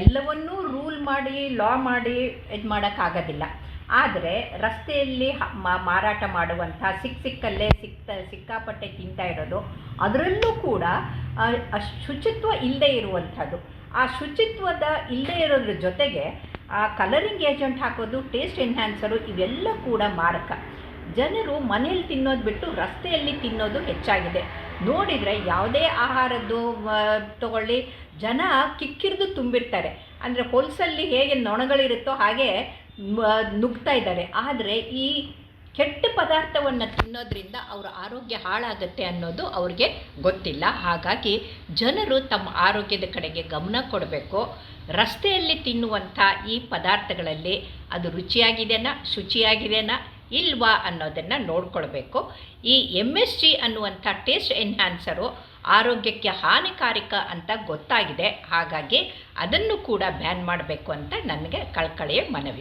ಎಲ್ಲವನ್ನೂ ರೂಲ್ ಮಾಡಿ, ಲಾ ಮಾಡಿ ಇದು ಮಾಡೋಕ್ಕಾಗೋದಿಲ್ಲ. ಆದರೆ ರಸ್ತೆಯಲ್ಲಿ ಮಾರಾಟ ಮಾಡುವಂಥ ಸಿಕ್ಕ ಸಿಕ್ಕಲ್ಲೇ ಸಿಕ್ತ, ಸಿಕ್ಕಾಪಟ್ಟೆ ತಿಂತಾ ಇರೋದು, ಅದರಲ್ಲೂ ಕೂಡ ಶುಚಿತ್ವ ಇಲ್ಲದೇ ಇರುವಂಥದ್ದು. ಆ ಶುಚಿತ್ವದ ಇಲ್ಲದೇ ಇರೋದ್ರ ಜೊತೆಗೆ, ಆ ಕಲರಿಂಗ್ ಏಜೆಂಟ್ ಹಾಕೋದು, ಟೇಸ್ಟ್ ಎನ್ಹ್ಯಾನ್ಸರು ಇವೆಲ್ಲ ಕೂಡ ಮಾರಕ. ಜನರು ಮನೇಲಿ ತಿನ್ನೋದು ಬಿಟ್ಟು ರಸ್ತೆಯಲ್ಲಿ ತಿನ್ನೋದು ಹೆಚ್ಚಾಗಿದೆ. ನೋಡಿದರೆ ಯಾವುದೇ ಆಹಾರದ್ದು ತಗೊಳ್ಳಿ, ಜನ ಕಿಕ್ಕಿರಿದು ತುಂಬಿರ್ತಾರೆ. ಅಂದರೆ ಹೊಲಸಲ್ಲಿ ಹೇಗೆ ನೊಣಗಳಿರುತ್ತೋ ಹಾಗೆ ನುಗ್ತಾ ಇದ್ದಾರೆ. ಆದರೆ ಈ ಕೆಟ್ಟ ಪದಾರ್ಥವನ್ನು ತಿನ್ನೋದ್ರಿಂದ ಅವರ ಆರೋಗ್ಯ ಹಾಳಾಗುತ್ತೆ ಅನ್ನೋದು ಅವ್ರಿಗೆ ಗೊತ್ತಿಲ್ಲ. ಹಾಗಾಗಿ ಜನರು ತಮ್ಮ ಆರೋಗ್ಯದ ಕಡೆಗೆ ಗಮನ ಕೊಡಬೇಕು. ರಸ್ತೆಯಲ್ಲಿ ತಿನ್ನುವಂಥ ಈ ಪದಾರ್ಥಗಳಲ್ಲಿ ಅದು ರುಚಿಯಾಗಿದೆನಾ, ಶುಚಿಯಾಗಿದೆನಾ ಇಲ್ವಾ ಅನ್ನೋದನ್ನು ನೋಡ್ಕೊಳ್ಬೇಕು. ಈ ಎಂ ಎಸ್ ಜಿ ಅನ್ನುವಂಥ ಟೇಸ್ಟ್ ಎನ್ಹ್ಯಾನ್ಸರು ಆರೋಗ್ಯಕ್ಕೆ ಹಾನಿಕಾರಕ ಅಂತ ಗೊತ್ತಾಗಿದೆ. ಹಾಗಾಗಿ ಅದನ್ನು ಕೂಡ ಬ್ಯಾನ್ ಮಾಡಬೇಕು ಅಂತ ನನಗೆ ಕಳ್ಕಳೆಯ ಮನವಿ.